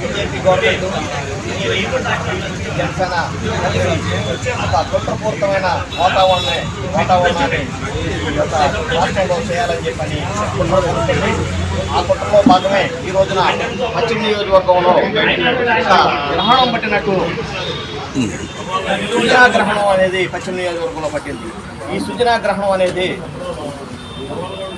BJP government Janasena కలిసి ఒక కుట్రపూరితమైన వాతావరణాన్ని వాతావరణాన్ని ఈ యొక్క రాష్ట్రంలో చేయాలని చెప్పని కుట్ర ఆ కుట్రలో భాగమే ఈ రోజున పశ్చిమ నియోజకవర్గంలో గ్రహణం పట్టినట్టు సుజనా గ్రహణం అనేది పశ్చిమ నియోజకవర్గంలో పట్టింది. ఈ సుజనా గ్రహణం అనేది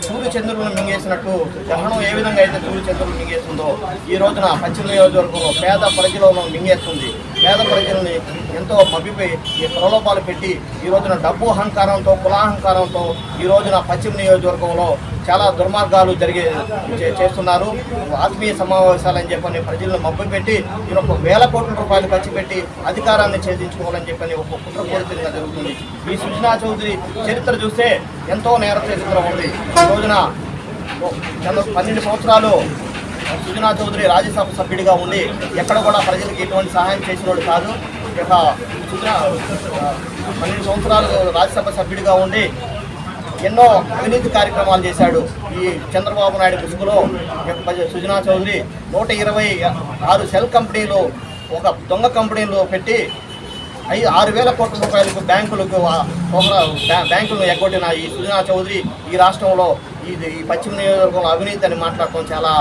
సూర్యచంద్రులను మింగేసినట్టు గ్రహణం ఏ విధంగా అయితే సూర్యచంద్రులు మింగేస్తుందో ఈ రోజున పశ్చిమ నియోజకవర్గంలో పేద ప్రజలను మింగేస్తుంది. పేద ప్రజల్ని ఎంతో మభ్యపై ఈ ప్రలోభాలు పెట్టి ఈ రోజున డబ్బు అహంకారంతో కులాహంకారంతో ఈ రోజున పశ్చిమ నియోజకవర్గంలో చాలా దుర్మార్గాలు జరిగే చే- చేస్తున్నారు. ఆత్మీయ సమావేశాలని చెప్పని ప్రజలను మబ్బు ఈ ఒక వేల కోట్ల రూపాయలు ఖర్చు పెట్టి అధికారాన్ని ఛేదించుకోవాలని చెప్పని ఒక కుట్రపూరితంగా జరుగుతుంది. ఈ సుజనా చౌదరి చరిత్ర చూస్తే ఎంతో నేర చరిత్ర ఉంది. ఈ రోజున పన్నెండు సంవత్సరాలు సుజనా చౌదరి రాజ్యసభ సభ్యుడిగా ఉండి ఎక్కడ కూడా ప్రజలకు ఎటువంటి సహాయం చేసినోడు కాదు. ఇక యొక్క సుజనా పన్నెండు సంవత్సరాలు రాజ్యసభ సభ్యుడిగా ఉండి ఎన్నో అవినీతి కార్యక్రమాలు చేశాడు ఈ చంద్రబాబు నాయుడు ముసుగులో. సుజనా చౌదరి నూట ఇరవై ఆరు సెల్ కంపెనీలు ఒక దొంగ కంపెనీలు పెట్టి ఐదు ఆరు వేల కోట్ల రూపాయలకు బ్యాంకులకు బ్యాంకులను ఎగ్గొట్టిన ఈ సుజనా చౌదరి ఈ రాష్ట్రంలో ఇది ఈ పశ్చిమ నియోజకవర్గంలో అవినీతి అని మాట్లాడటం చాలా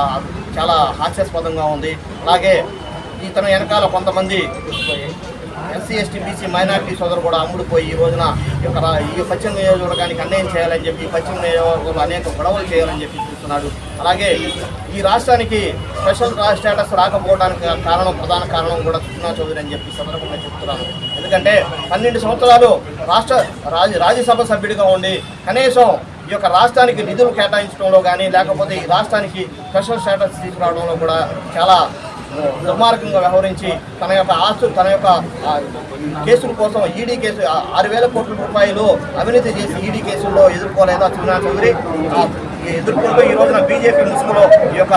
చాలా హాస్యాస్పదంగా ఉంది. అలాగే ఇతను వెనకాల కొంతమంది ఎస్సీ ఎస్టీ బీసీ మైనార్టీ సోదరు కూడా అమ్ముడుపోయి ఈ రోజున ఈ యొక్క ఈ పశ్చిమ నియోజకవర్గానికి అన్యాయం చేయాలని చెప్పి పశ్చిమ నియోజకవర్గంలో అనేక గొడవలు చేయాలని చెప్పి చూస్తున్నాడు. అలాగే ఈ రాష్ట్రానికి స్పెషల్ స్టేటస్ రాకపోవడానికి కారణం ప్రధాన కారణం కూడా సుష్మా చౌదరి అని చెప్పి సందర్భంగా చెప్తున్నాను. ఎందుకంటే పన్నెండు సంవత్సరాలు రాష్ట్ర రాజ్య రాజ్యసభ సభ్యుడిగా ఉండి కనీసం ఈ యొక్క రాష్ట్రానికి నిధులు కేటాయించడంలో కానీ లేకపోతే ఈ రాష్ట్రానికి స్పెషల్ స్టేటస్ తీసుకురావడంలో కూడా చాలా దుర్మార్గంగా వ్యవహరించి తన యొక్క ఆస్తులు తన యొక్క కేసుల కోసం ఈడీ కేసు ఆరు వేల కోట్ల రూపాయలు అవినీతి చేసి ఈడీ కేసుల్లో ఎదుర్కోలేదా సుజనా చౌదరి? ఎదుర్కొంటూ ఈ రోజున బీజేపీ ముసుగులో ఈ యొక్క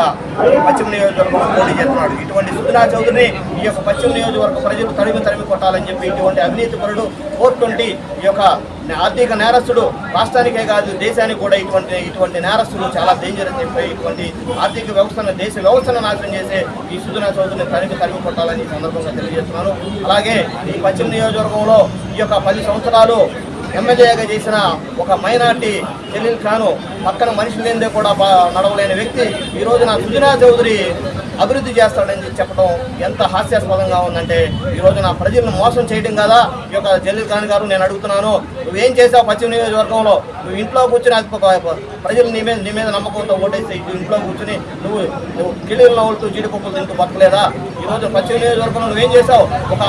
పశ్చిమ నియోజకవర్గంలో పోటీ చేస్తున్నాడు. ఇటువంటి సుజనా చౌదరిని ఈ యొక్క పశ్చిమ నియోజకవర్గ ప్రజలు తరిమి తరిమి కొట్టాలని చెప్పి ఇటువంటి అవినీతి పరుడు ఫోర్ ట్వంటీ ఈ యొక్క ఆర్థిక నేరస్తుడు రాష్ట్రానికే కాదు దేశానికి కూడా ఇటువంటి ఇటువంటి నేరస్తులు చాలా డేంజర్ అని చెప్పి ఇటువంటి ఆర్థిక వ్యవస్థను దేశ వ్యవస్థను నాశనం చేసే ఈ సుజనా చౌదరిని తనిఖీ తరిగి కొట్టాలని ఈ సందర్భంగా తెలియజేస్తున్నాను. అలాగే ఈ పశ్చిమ నియోజకవర్గంలో ఈ యొక్క పది సంవత్సరాలు ఎమ్మెల్యేగా చేసిన ఒక మైనార్టీ జలీల్ ఖాను పక్కన మనిషి లేనిదే కూడా నడవలేని వ్యక్తి. ఈ రోజున సుజనా చౌదరి అభివృద్ధి చేస్తాడని చెప్పడం ఎంత హాస్యాస్పదంగా ఉందంటే ఈ రోజున ప్రజలను మోసం చేయడం కదా? ఈ యొక్క జలీల్ ఖాన్ గారు నేను అడుగుతున్నాను నువ్వేం చేసావు పశ్చిమ నియోజకవర్గంలో? నువ్వు ఇంట్లో కూర్చుని అది ప్రజలు నీ మీద నీ మీద నమ్మకంతో ఓటేస్తే ఇంట్లో కూర్చుని నువ్వు నువ్వు కిళ్ళీల్లో నవ్వులుతూ జీడిపప్పులు తింటూ బతకలేదా? ఈ రోజు పశ్చిమ నియోజకవర్గంలో నువ్వేం చేశావు? ఒక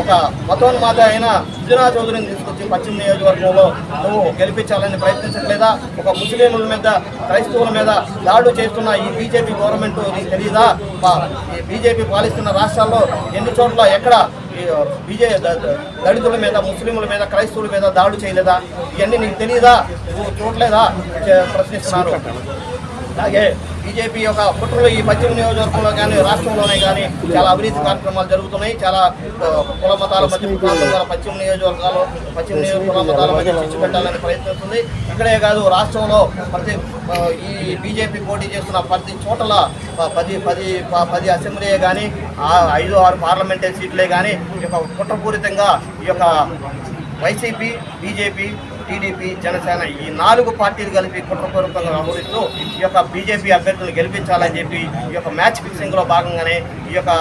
ఒక మతోన్మాత అయిన సుజనా చౌదరిని తీసుకొచ్చి పశ్చిమ నియోజకవర్గంలో నువ్వు గెలిపించాలని ప్రయత్నించట్లేదా? ఒక ముస్లింల మీద క్రైస్తవుల మీద దాడులు చేస్తున్న ఈ బీజేపీ గవర్నమెంట్ నీకు తెలియదా ఈ బీజేపీ పాలిస్తున్న రాష్ట్రాల్లో ఎన్ని చోట్ల ఎక్కడ బీజే దళితుల మీద ముస్లింల మీద క్రైస్తవుల మీద దాడులు చేయలేదా? ఇవన్నీ నీకు తెలియదా నువ్వు చూడలేదా? ప్రశ్నిస్తున్నారు. అలాగే బీజేపీ యొక్క కుట్రలు ఈ పశ్చిమ నియోజకవర్గంలో కానీ రాష్ట్రంలోనే కానీ చాలా అవినీతి కార్యక్రమాలు జరుగుతున్నాయి. చాలా కుల మతాల మధ్య ప్రాంతాల పశ్చిమ నియోజకవర్గాలు పశ్చిమ నియోజక కుల మతాల మధ్య చిచ్చు పెట్టాలని ప్రయత్నిస్తుంది. ఇక్కడే కాదు రాష్ట్రంలో ప్రతి ఈ బీజేపీ పోటీ చేస్తున్న ప్రతి చోటల ప- పది పది ప- పది అసెంబ్లీ కానీ ఐదు ఆరు పార్లమెంటరీ సీట్లే కానీ ఈ యొక్క కుట్రపూరితంగా ఈ యొక్క వైసీపీ బీజేపీ టీడీపీ జనసేన ఈ నాలుగు పార్టీలు కలిపి కుట్రపూర్వకంగా వ్యవహరిస్తూ ఈ యొక్క బీజేపీ అభ్యర్థులను గెలిపించాలని చెప్పి ఈ యొక్క మ్యాచ్ ఫిక్సింగ్లో భాగంగానే ఈ యొక్క